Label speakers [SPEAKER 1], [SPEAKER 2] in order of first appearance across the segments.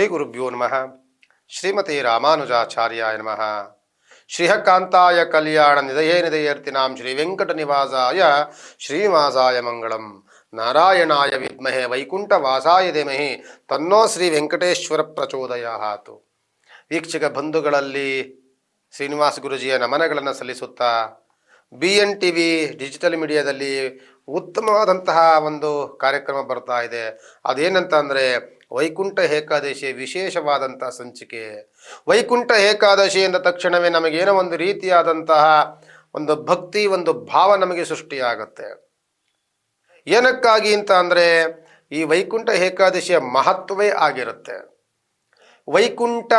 [SPEAKER 1] ಶ್ರೀ ಗುರುಭ್ಯೋ ನಮಃ. ಶ್ರೀಮತಿ ರಾಮಾನುಜಾಚಾರ್ಯಾಯ ನಮಃ. ಶ್ರೀಹಕಾಂತಾಯ ಕಲ್ಯಾಣ ನಿದಯೇ ನಿದಯರ್ತಿನಾಂ ಶ್ರೀ ವೆಂಕಟ ನಿವಾಸಾಯ ಶ್ರೀನಿವಾಸಾಯ ಮಂಗಳಂ. ನಾರಾಯಣಾಯ ವಿದ್ಮಹೆ ವೈಕುಂಠವಾಸಾಯ ಧೀಮಹಿ ತನ್ನೋ ಶ್ರೀ ವೆಂಕಟೇಶ್ವರ ಪ್ರಚೋದಯಾತು. ವೀಕ್ಷಕ ಬಂಧುಗಳಲ್ಲಿ ಶ್ರೀನಿವಾಸ ಗುರುಜಿಯ ನಮನಗಳನ್ನು ಸಲ್ಲಿಸುತ್ತಾ B N T V digital ಮೀಡಿಯಾದಲ್ಲಿ ಉತ್ತಮವಾದಂತಹ ಒಂದು ಕಾರ್ಯಕ್ರಮ ಬರ್ತಾ ಇದೆ. ಅದೇನಂತ ಅಂದರೆ ವೈಕುಂಠ ಏಕಾದಶಿ ವಿಶೇಷವಾದಂತಹ ಸಂಚಿಕೆ. ವೈಕುಂಠ ಏಕಾದಶಿ ಎಂದ ತಕ್ಷಣವೇ ನಮಗೇನೋ ಒಂದು ರೀತಿಯಾದಂತಹ ಒಂದು ಭಕ್ತಿ, ಒಂದು ಭಾವ ನಮಗೆ ಸೃಷ್ಟಿಯಾಗುತ್ತೆ. ಏನಕ್ಕಾಗಿ ಅಂತ ಅಂದರೆ ಈ ವೈಕುಂಠ ಏಕಾದಶಿಯ ಮಹತ್ವವೇ ಆಗಿರುತ್ತೆ. ವೈಕುಂಠ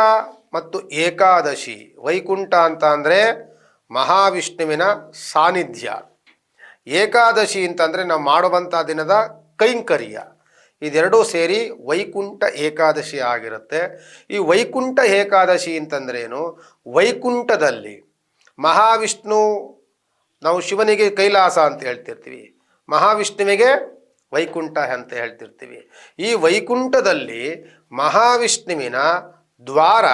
[SPEAKER 1] ಮತ್ತು ಏಕಾದಶಿ. ವೈಕುಂಠ ಅಂತ ಅಂದರೆ ಮಹಾವಿಷ್ಣುವಿನ ಸಾನ್ನಿಧ್ಯ. ಏಕಾದಶಿ ಅಂತಂದರೆ ನಾವು ಮಾಡುವಂಥ ದಿನದ ಕೈಂಕರ್ಯ. ಇದೆರಡೂ ಸೇರಿ ವೈಕುಂಠ ಏಕಾದಶಿ ಆಗಿರುತ್ತೆ. ಈ ವೈಕುಂಠ ಏಕಾದಶಿ ಅಂತಂದ್ರೇನು? ವೈಕುಂಠದಲ್ಲಿ ಮಹಾವಿಷ್ಣು, ನಾವು ಶಿವನಿಗೆ ಕೈಲಾಸ ಅಂತ ಹೇಳ್ತಿರ್ತೀವಿ. ಮಹಾವಿಷ್ಣುವಿಗೆ ವೈಕುಂಠ ಅಂತ ಹೇಳ್ತಿರ್ತೀವಿ. ಈ ವೈಕುಂಠದಲ್ಲಿ ಮಹಾವಿಷ್ಣುವಿನ ದ್ವಾರ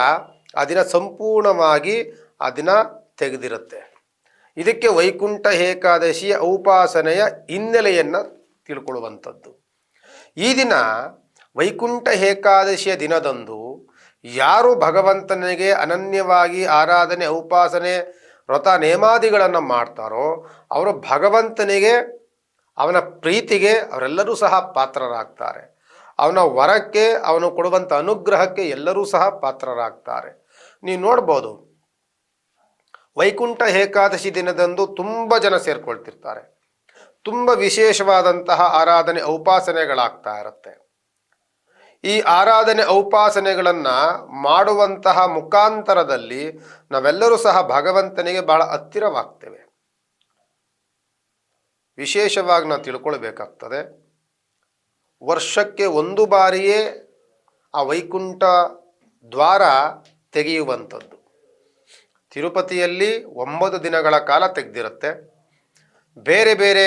[SPEAKER 1] ಅದಿನ ಸಂಪೂರ್ಣವಾಗಿ ಅದನ್ನು ತೆಗೆದಿರುತ್ತೆ. ಇದಕ್ಕೆ ವೈಕುಂಠ ಏಕಾದಶಿಯ ಔಪಾಸನೆಯ ಹಿನ್ನೆಲೆಯನ್ನು ತಿಳ್ಕೊಳ್ಳುವಂಥದ್ದು. ಈ ದಿನ ವೈಕುಂಠ ಏಕಾದಶಿಯ ದಿನದಂದು ಯಾರು ಭಗವಂತನಿಗೆ ಅನನ್ಯವಾಗಿ ಆರಾಧನೆ, ಉಪಾಸನೆ, ವ್ರತ, ನೇಮಾದಿಗಳನ್ನು ಮಾಡ್ತಾರೋ ಅವರು ಭಗವಂತನಿಗೆ, ಅವನ ಪ್ರೀತಿಗೆ ಅವರೆಲ್ಲರೂ ಸಹ ಪಾತ್ರರಾಗ್ತಾರೆ. ಅವನ ವರಕ್ಕೆ, ಅವನು ಕೊಡುವಂಥ ಅನುಗ್ರಹಕ್ಕೆ ಎಲ್ಲರೂ ಸಹ ಪಾತ್ರರಾಗ್ತಾರೆ. ನೀವು ನೋಡ್ಬೋದು, ವೈಕುಂಠ ಏಕಾದಶಿ ದಿನದಂದು ತುಂಬ ಜನ ಸೇರ್ಕೊಳ್ತಿರ್ತಾರೆ. ತುಂಬ ವಿಶೇಷವಾದಂತಹ ಆರಾಧನೆ ಔಪಾಸನೆಗಳಾಗ್ತಾ ಇರುತ್ತೆ. ಈ ಆರಾಧನೆ ಔಪಾಸನೆಗಳನ್ನು ಮಾಡುವಂತಹ ಮುಖಾಂತರದಲ್ಲಿ ನಾವೆಲ್ಲರೂ ಸಹ ಭಗವಂತನಿಗೆ ಬಹಳ ಹತ್ತಿರವಾಗ್ತೇವೆ. ವಿಶೇಷವಾಗಿ ನಾವು ತಿಳ್ಕೊಳ್ಬೇಕಾಗ್ತದೆ, ವರ್ಷಕ್ಕೆ ಒಂದು ಬಾರಿಯೇ ಆ ವೈಕುಂಠ ದ್ವಾರ ತೆಗೆಯುವಂಥದ್ದು. ತಿರುಪತಿಯಲ್ಲಿ ಒಂಬತ್ತು ದಿನಗಳ ಕಾಲ ತೆಗೆದಿರುತ್ತೆ. ಬೇರೆ ಬೇರೆ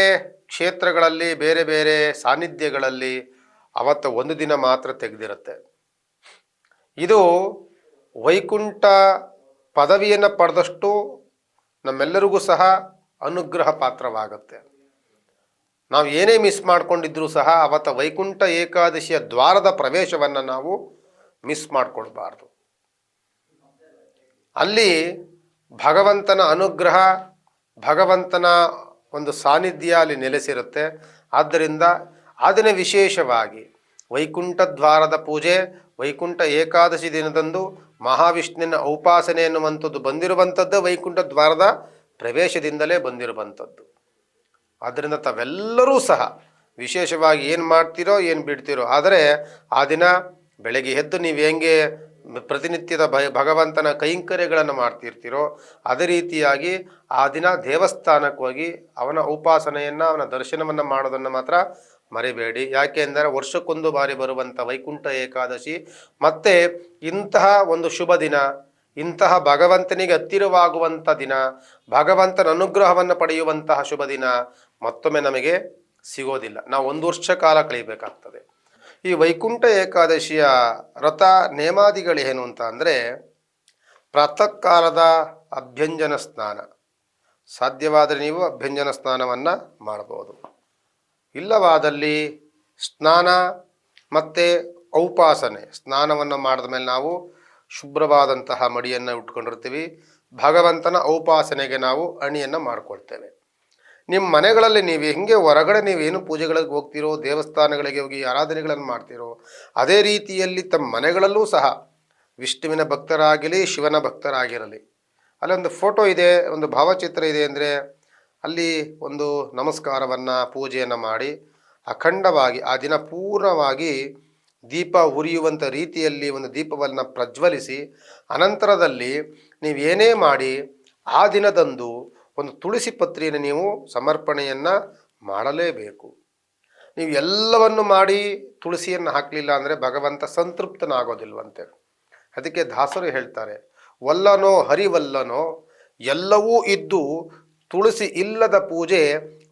[SPEAKER 1] ಕ್ಷೇತ್ರಗಳಲ್ಲಿ, ಬೇರೆ ಬೇರೆ ಸಾನ್ನಿಧ್ಯಗಳಲ್ಲಿ ಅವತ್ತು ಒಂದು ದಿನ ಮಾತ್ರ ತೆಗೆದಿರುತ್ತೆ. ಇದು ವೈಕುಂಠ ಪದವಿಯನ್ನು ಪಡೆದಷ್ಟು ನಮ್ಮೆಲ್ಲರಿಗೂ ಸಹ ಅನುಗ್ರಹ ಪಾತ್ರವಾಗುತ್ತೆ. ನಾವು ಏನೇ ಮಿಸ್ ಮಾಡ್ಕೊಂಡಿದ್ರೂ ಸಹ ಅವತ್ತ ವೈಕುಂಠ ಏಕಾದಶಿಯ ದ್ವಾರದ ಪ್ರವೇಶವನ್ನು ನಾವು ಮಿಸ್ ಮಾಡಿಕೊಳ್ಬಾರ್ದು. ಅಲ್ಲಿ ಭಗವಂತನ ಅನುಗ್ರಹ, ಭಗವಂತನ ಒಂದು ಸಾನ್ನಿಧ್ಯ ಅಲ್ಲಿ ನೆಲೆಸಿರುತ್ತೆ. ಆದ್ದರಿಂದ ಅದನ್ನೇ ವಿಶೇಷವಾಗಿ ವೈಕುಂಠ ದ್ವಾರದ ಪೂಜೆ, ವೈಕುಂಠ ಏಕಾದಶಿ ದಿನದಂದು ಮಹಾವಿಷ್ಣುವಿನ ಔಪಾಸನೆ ಎನ್ನುವಂಥದ್ದು ಬಂದಿರುವಂಥದ್ದು ವೈಕುಂಠ ದ್ವಾರದ ಪ್ರವೇಶದಿಂದಲೇ ಬಂದಿರುವಂಥದ್ದು. ಆದ್ದರಿಂದ ತಾವೆಲ್ಲರೂ ಸಹ ವಿಶೇಷವಾಗಿ ಏನು ಮಾಡ್ತೀರೋ ಏನು ಬಿಡ್ತೀರೋ, ಆದರೆ ಆ ದಿನ ಬೆಳಗ್ಗೆ ಎದ್ದು ನೀವು ಹೆಂಗೆ ಪ್ರತಿನಿತ್ಯದ ಭಯ, ಭಗವಂತನ ಕೈಂಕರ್ಯಗಳನ್ನು ಮಾಡ್ತಿರ್ತೀರೋ ಅದೇ ರೀತಿಯಾಗಿ ಆ ದಿನ ದೇವಸ್ಥಾನಕ್ಕೆ ಹೋಗಿ ಅವನ ಉಪಾಸನೆಯನ್ನು, ಅವನ ದರ್ಶನವನ್ನು ಮಾಡೋದನ್ನು ಮಾತ್ರ ಮರಿಬೇಡಿ. ಯಾಕೆ ಅಂದರೆ ವರ್ಷಕ್ಕೊಂದು ಬಾರಿ ಬರುವಂಥ ವೈಕುಂಠ ಏಕಾದಶಿ ಮತ್ತು ಇಂತಹ ಒಂದು ಶುಭ ದಿನ, ಇಂತಹ ಭಗವಂತನಿಗೆ ಹತ್ತಿರವಾಗುವಂಥ ದಿನ, ಭಗವಂತನ ಅನುಗ್ರಹವನ್ನು ಪಡೆಯುವಂತಹ ಶುಭ ದಿನ ಮತ್ತೊಮ್ಮೆ ನಮಗೆ ಸಿಗೋದಿಲ್ಲ. ನಾವು ಒಂದು ವರ್ಷ ಕಾಲ ಕಳಿಬೇಕಾಗ್ತದೆ. ಈ ವೈಕುಂಠ ಏಕಾದಶಿಯ ವ್ರತ ನೇಮಾದಿಗಳೇನು ಅಂತ ಅಂದರೆ ಪ್ರಾತಃ ಕಾಲದ ಅಭ್ಯಂಜನ ಸ್ನಾನ. ಸಾಧ್ಯವಾದರೆ ನೀವು ಅಭ್ಯಂಜನ ಸ್ನಾನವನ್ನು ಮಾಡಬಹುದು. ಇಲ್ಲವಾದಲ್ಲಿ ಸ್ನಾನ ಮತ್ತು ಔಪಾಸನೆ. ಸ್ನಾನವನ್ನು ಮಾಡಿದ ಮೇಲೆ ನಾವು ಶುಭ್ರವಾದಂತಹ ಮಡಿಯನ್ನು ಉಟ್ಕೊಂಡಿರ್ತೀವಿ. ಭಗವಂತನ ಔಪಾಸನೆಗೆ ನಾವು ಅಣಿಯನ್ನು ಮಾಡ್ಕೊಳ್ತೇವೆ. ನಿಮ್ಮ ಮನೆಗಳಲ್ಲಿ ನೀವು ಹೆಂಗೆ ಹೊರಗಡೆ ನೀವೇನು ಪೂಜೆಗಳಿಗೆ ಹೋಗ್ತಿರೋ, ದೇವಸ್ಥಾನಗಳಿಗೆ ಹೋಗಿ ಆರಾಧನೆಗಳನ್ನು ಮಾಡ್ತಿರೋ, ಅದೇ ರೀತಿಯಲ್ಲಿ ತಮ್ಮ ಮನೆಗಳಲ್ಲೂ ಸಹ ವಿಷ್ಣುವಿನ ಭಕ್ತರಾಗಿರಲಿ, ಶಿವನ ಭಕ್ತರಾಗಿರಲಿ. ಅಲ್ಲೊಂದು ಫೋಟೋ ಇದೆ, ಒಂದು ಭಾವಚಿತ್ರ ಇದೆ ಅಂದರೆ ಅಲ್ಲಿ ಒಂದು ನಮಸ್ಕಾರವನ್ನು, ಪೂಜೆಯನ್ನು ಮಾಡಿ ಅಖಂಡವಾಗಿ ಆ ದಿನ ಪೂರ್ಣವಾಗಿ ದೀಪ ಉರಿಯುವಂಥ ರೀತಿಯಲ್ಲಿ ಒಂದು ದೀಪವನ್ನು ಪ್ರಜ್ವಲಿಸಿ, ಅನಂತರದಲ್ಲಿ ನೀವು ಏನೇ ಮಾಡಿ ಆ ದಿನದಂದು ಒಂದು ತುಳಸಿ ಪತ್ರಿಯನ್ನು ನೀವು ಸಮರ್ಪಣೆಯನ್ನು ಮಾಡಲೇಬೇಕು. ನೀವು ಎಲ್ಲವನ್ನು ಮಾಡಿ ತುಳಸಿಯನ್ನು ಹಾಕಲಿಲ್ಲ ಅಂದರೆ ಭಗವಂತ ಸಂತೃಪ್ತನಾಗೋದಿಲ್ವಂತೆ. ಅದಕ್ಕೆ ದಾಸರು ಹೇಳ್ತಾರೆ, ವಲ್ಲನೋ ಹರಿವಲ್ಲನೋ, ಎಲ್ಲವೂ ಇದ್ದು ತುಳಸಿ ಇಲ್ಲದ ಪೂಜೆ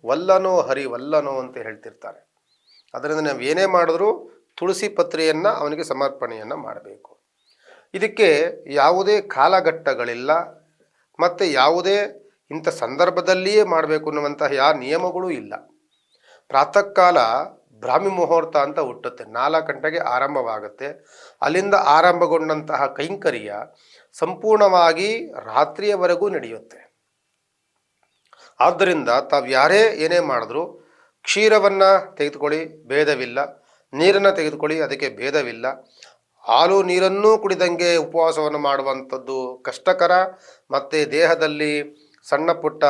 [SPEAKER 1] ವಲ್ಲನೋ ಹರಿವಲ್ಲನೋ ಅಂತ ಹೇಳ್ತಿರ್ತಾರೆ. ಅದರಿಂದ ನಾವು ಏನೇ ಮಾಡಿದ್ರೂ ತುಳಸಿ ಪತ್ರೆಯನ್ನು ಅವನಿಗೆ ಸಮರ್ಪಣೆಯನ್ನು ಮಾಡಬೇಕು. ಇದಕ್ಕೆ ಯಾವುದೇ ಕಾಲಘಟ್ಟಗಳಿಲ್ಲ, ಮತ್ತು ಯಾವುದೇ ಇಂಥ ಸಂದರ್ಭದಲ್ಲಿಯೇ ಮಾಡಬೇಕು ಅನ್ನುವಂತಹ ಯಾವ ನಿಯಮಗಳೂ ಇಲ್ಲ. ಪ್ರಾತಃ ಕಾಲ ಬ್ರಾಹ್ಮಿ ಮುಹೂರ್ತ ಅಂತ ಹುಟ್ಟುತ್ತೆ. ನಾಲ್ಕು ಗಂಟೆಗೆ ಆರಂಭವಾಗುತ್ತೆ. ಅಲ್ಲಿಂದ ಆರಂಭಗೊಂಡಂತಹ ಕೈಂಕರ್ಯ ಸಂಪೂರ್ಣವಾಗಿ ರಾತ್ರಿಯವರೆಗೂ ನಡೆಯುತ್ತೆ. ಆದ್ದರಿಂದ ತಾವು ಯಾರೇ ಏನೇ ಮಾಡಿದ್ರು ಕ್ಷೀರವನ್ನು ತೆಗೆದುಕೊಳ್ಳಿ, ಭೇದವಿಲ್ಲ. ನೀರನ್ನು ತೆಗೆದುಕೊಳ್ಳಿ, ಅದಕ್ಕೆ ಭೇದವಿಲ್ಲ. ಹಾಲು ನೀರನ್ನೂ ಕುಡಿದಂಗೆ ಉಪವಾಸವನ್ನು ಮಾಡುವಂಥದ್ದು ಕಷ್ಟಕರ. ಮತ್ತು ದೇಹದಲ್ಲಿ ಸಣ್ಣ ಪುಟ್ಟ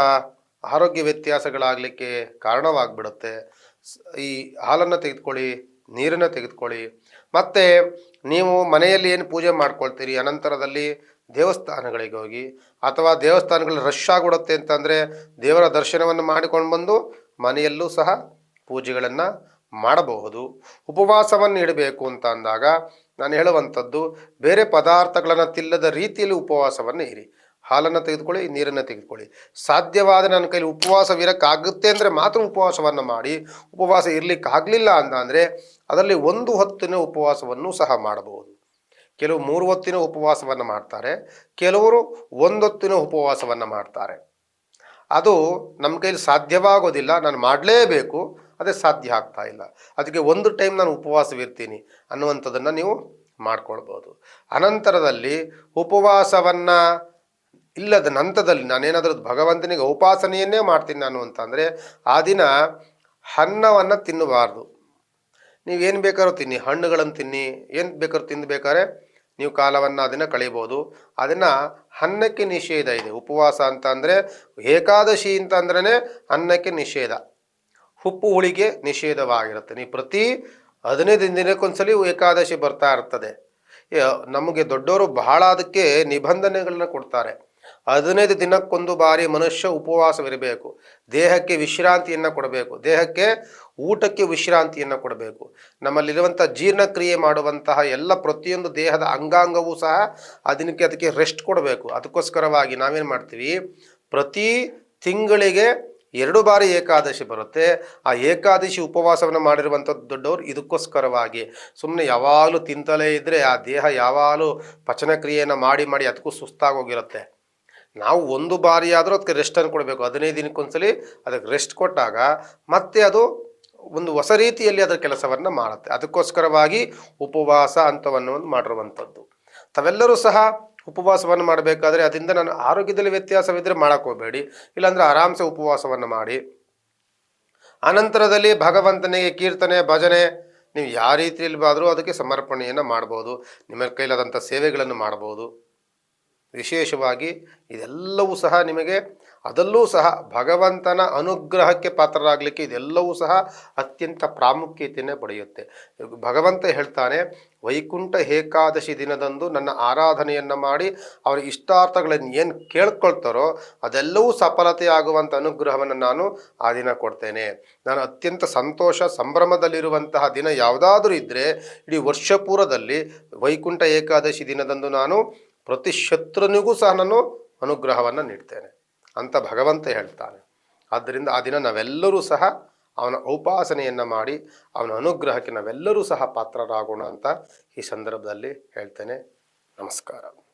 [SPEAKER 1] ಆರೋಗ್ಯ ವ್ಯತ್ಯಾಸಗಳಾಗಲಿಕ್ಕೆ ಕಾರಣವಾಗಿಬಿಡುತ್ತೆ. ಈ ಹಾಲನ್ನು ತೆಗೆದುಕೊಳ್ಳಿ, ನೀರನ್ನು ತೆಗೆದುಕೊಳ್ಳಿ. ಮತ್ತು ನೀವು ಮನೆಯಲ್ಲಿ ಏನು ಪೂಜೆ ಮಾಡ್ಕೊಳ್ತೀರಿ? ಅನಂತರದಲ್ಲಿ ದೇವಸ್ಥಾನಗಳಿಗೆ ಹೋಗಿ, ಅಥವಾ ದೇವಸ್ಥಾನಗಳು ರಶ್ ಆಗಿಬಿಡುತ್ತೆ ಅಂತಂದರೆ ದೇವರ ದರ್ಶನವನ್ನು ಮಾಡಿಕೊಂಡು ಬಂದು ಮನೆಯಲ್ಲೂ ಸಹ ಪೂಜೆಗಳನ್ನು ಮಾಡಬಹುದು. ಉಪವಾಸವನ್ನು ಇಡಬೇಕು ಅಂತ ಅಂದಾಗ ನಾನು ಹೇಳುವಂಥದ್ದು, ಬೇರೆ ಪದಾರ್ಥಗಳನ್ನು ತಿಲ್ಲದ ರೀತಿಯಲ್ಲಿ ಉಪವಾಸವನ್ನು ಇರಿ. ಹಾಲನ್ನು ತೆಗೆದುಕೊಳ್ಳಿ, ನೀರನ್ನು ತೆಗೆದುಕೊಳ್ಳಿ. ಸಾಧ್ಯವಾದ ನನ್ನ ಕೈಲಿ ಉಪವಾಸವಿರಕ್ಕಾಗುತ್ತೆ ಅಂದರೆ ಮಾತ್ರ ಉಪವಾಸವನ್ನು ಮಾಡಿ. ಉಪವಾಸ ಇರಲಿಕ್ಕಾಗಲಿಲ್ಲ ಅಂತ ಅಂದರೆ ಅದರಲ್ಲಿ ಒಂದು ಹೊತ್ತಿನ ಉಪವಾಸವನ್ನು ಸಹ ಮಾಡಬಹುದು. ಕೆಲವು ಮೂರು ಹೊತ್ತಿನ ಉಪವಾಸವನ್ನು ಮಾಡ್ತಾರೆ, ಕೆಲವರು ಒಂದೊತ್ತಿನ ಉಪವಾಸವನ್ನು ಮಾಡ್ತಾರೆ. ಅದು ನಮ್ಮ ಕೈಲಿ ಸಾಧ್ಯವಾಗೋದಿಲ್ಲ, ನಾನು ಮಾಡಲೇಬೇಕು, ಅದೇ ಸಾಧ್ಯ ಆಗ್ತಾ ಇಲ್ಲ. ಅದಕ್ಕೆ ಒಂದು ಟೈಮ್ ನಾನು ಉಪವಾಸವಿರ್ತೀನಿ ಅನ್ನುವಂಥದ್ದನ್ನು ನೀವು ಮಾಡ್ಕೊಳ್ಬೋದು. ಅನಂತರದಲ್ಲಿ ಉಪವಾಸವನ್ನು ಇಲ್ಲದ ನಂತರದಲ್ಲಿ ನಾನೇನಾದರೂ ಭಗವಂತನಿಗೆ ಉಪಾಸನೆಯನ್ನೇ ಮಾಡ್ತೀನಿ ನಾನು ಅಂತಂದರೆ ಆ ದಿನ ಅನ್ನವನ್ನು ತಿನ್ನಬಾರ್ದು. ನೀವೇನು ಬೇಕಾದ್ರೂ ತಿನ್ನಿ, ಹಣ್ಣುಗಳನ್ನು ತಿನ್ನಿ, ಏನು ಬೇಕಾದ್ರೂ ತಿನ್ಬೇಕಾರೆ ನೀವು ಕಾಲವನ್ನು ಅದನ್ನು ಕಳಿಬೋದು. ಅದನ್ನು ಅನ್ನಕ್ಕೆ ನಿಷೇಧ ಇದೆ. ಉಪವಾಸ ಅಂತ ಅಂದರೆ ಏಕಾದಶಿ ಅಂತ ಅಂದ್ರೆ ಅನ್ನಕ್ಕೆ ನಿಷೇಧ. ಉಪ್ಪು ಹುಳಿಗೆ ನಿಷೇಧವಾಗಿರುತ್ತೆ. ನೀವು ಪ್ರತಿ ಹದಿನೈದು ದಿನಕ್ಕೊಂದ್ಸಲಿ ಏಕಾದಶಿ ಬರ್ತಾ ಇರ್ತದೆ. ನಮಗೆ ದೊಡ್ಡವರು ಬಹಳ ಅದಕ್ಕೆ ನಿಬಂಧನೆಗಳನ್ನ ಕೊಡ್ತಾರೆ. ಹದಿನೈದು ದಿನಕ್ಕೊಂದು ಬಾರಿ ಮನುಷ್ಯ ಉಪವಾಸವಿರಬೇಕು. ದೇಹಕ್ಕೆ ವಿಶ್ರಾಂತಿಯನ್ನು ಕೊಡಬೇಕು. ದೇಹಕ್ಕೆ ಊಟಕ್ಕೆ ವಿಶ್ರಾಂತಿಯನ್ನು ಕೊಡಬೇಕು. ನಮ್ಮಲ್ಲಿರುವಂಥ ಜೀರ್ಣಕ್ರಿಯೆ ಮಾಡುವಂತಹ ಎಲ್ಲ ಪ್ರತಿಯೊಂದು ದೇಹದ ಅಂಗಾಂಗವೂ ಸಹ ಅದಕ್ಕೆ ಅದಕ್ಕೆ ರೆಸ್ಟ್ ಕೊಡಬೇಕು. ಅದಕ್ಕೋಸ್ಕರವಾಗಿ ನಾವೇನು ಮಾಡ್ತೀವಿ? ಪ್ರತಿ ತಿಂಗಳಿಗೆ ಎರಡು ಬಾರಿ ಏಕಾದಶಿ ಬರುತ್ತೆ. ಆ ಏಕಾದಶಿ ಉಪವಾಸವನ್ನು ಮಾಡಿರುವಂಥದ್ದು ದೊಡ್ಡವರು ಇದಕ್ಕೋಸ್ಕರವಾಗಿ. ಸುಮ್ಮನೆ ಯಾವಾಗಲೂ ತಿಂತಲೇ ಇದ್ದರೆ ಆ ದೇಹ ಯಾವಾಗಲೂ ಪಚನಕ್ರಿಯೆಯನ್ನು ಮಾಡಿ ಮಾಡಿ ಅದಕ್ಕೂ ಸುಸ್ತಾಗೋಗಿರುತ್ತೆ. ನಾವು ಒಂದು ಬಾರಿ ಆದರೂ ಅದಕ್ಕೆ ರೆಸ್ಟನ್ನು ಕೊಡಬೇಕು. ಹದಿನೈದು ದಿನಕ್ಕೊಂದ್ಸಲಿ ಅದಕ್ಕೆ ರೆಸ್ಟ್ ಕೊಟ್ಟಾಗ ಮತ್ತೆ ಅದು ಒಂದು ಹೊಸ ರೀತಿಯಲ್ಲಿ ಅದರ ಕೆಲಸವನ್ನು ಮಾಡುತ್ತೆ. ಅದಕ್ಕೋಸ್ಕರವಾಗಿ ಉಪವಾಸ ಅಂತವನ್ನು ಒಂದು ಮಾಡಿರುವಂಥದ್ದು. ತಾವೆಲ್ಲರೂ ಸಹ ಉಪವಾಸವನ್ನು ಮಾಡಬೇಕಾದ್ರೆ ಅದರಿಂದ ನಾನು ಆರೋಗ್ಯದಲ್ಲಿ ವ್ಯತ್ಯಾಸವಿದ್ದರೆ ಮಾಡಕ್ಕೆ ಹೋಗಬೇಡಿ. ಇಲ್ಲಾಂದರೆ ಆರಾಮ್ಸೆ ಉಪವಾಸವನ್ನು ಮಾಡಿ. ಅನಂತರದಲ್ಲಿ ಭಗವಂತನಿಗೆ ಕೀರ್ತನೆ, ಭಜನೆ, ನೀವು ಯಾವ ರೀತಿಯಲ್ಲಿ ಬಾದರೂ ಅದಕ್ಕೆ ಸಮರ್ಪಣೆಯನ್ನು ಮಾಡ್ಬೋದು. ನಿಮ್ಮ ಕೈಲಾದಂಥ ಸೇವೆಗಳನ್ನು ಮಾಡ್ಬೋದು. ವಿಶೇಷವಾಗಿ ಇದೆಲ್ಲವೂ ಸಹ ನಿಮಗೆ, ಅದಲ್ಲೂ ಸಹ ಭಗವಂತನ ಅನುಗ್ರಹಕ್ಕೆ ಪಾತ್ರರಾಗಲಿಕ್ಕೆ ಇದೆಲ್ಲವೂ ಸಹ ಅತ್ಯಂತ ಪ್ರಾಮುಖ್ಯತೆಯನ್ನು ಪಡೆಯುತ್ತೆ. ಭಗವಂತ ಹೇಳ್ತಾನೆ, ವೈಕುಂಠ ಏಕಾದಶಿ ದಿನದಂದು ನನ್ನ ಆರಾಧನೆಯನ್ನು ಮಾಡಿ, ಅವರ ಇಷ್ಟಾರ್ಥಗಳನ್ನು ಏನು ಕೇಳ್ಕೊಳ್ತಾರೋ ಅದೆಲ್ಲವೂ ಸಫಲತೆ ಆಗುವಂಥ ಅನುಗ್ರಹವನ್ನು ನಾನು ಆ ದಿನ ಕೊಡ್ತೇನೆ. ನಾನು ಅತ್ಯಂತ ಸಂತೋಷ, ಸಂಭ್ರಮದಲ್ಲಿರುವಂತಹ ದಿನ ಯಾವುದಾದ್ರೂ ಇದ್ದರೆ ಇಡೀ ವರ್ಷಪೂರದಲ್ಲಿ ವೈಕುಂಠ ಏಕಾದಶಿ ದಿನದಂದು ನಾನು ಪ್ರತಿ ಶತ್ರುನಿಗೂ ಸಹ ನಾನು ಅನುಗ್ರಹವನ್ನು ನೀಡ್ತೇನೆ. ಅಂತ ಭಗವಂತ ಹೇಳ್ತಾನೆ. ಆದ್ದರಿಂದ ಆ ದಿನ ನಾವೆಲ್ಲರೂ ಸಹ ಅವನ ಉಪಾಸನೆಯನ್ನು ಮಾಡಿ, ಅವನ ಅನುಗ್ರಹಕ್ಕೆ ನಾವೆಲ್ಲರೂ ಸಹ ಪಾತ್ರರಾಗೋಣ ಅಂತ ಈ ಸಂದರ್ಭದಲ್ಲಿ ಹೇಳ್ತೇನೆ. ನಮಸ್ಕಾರ.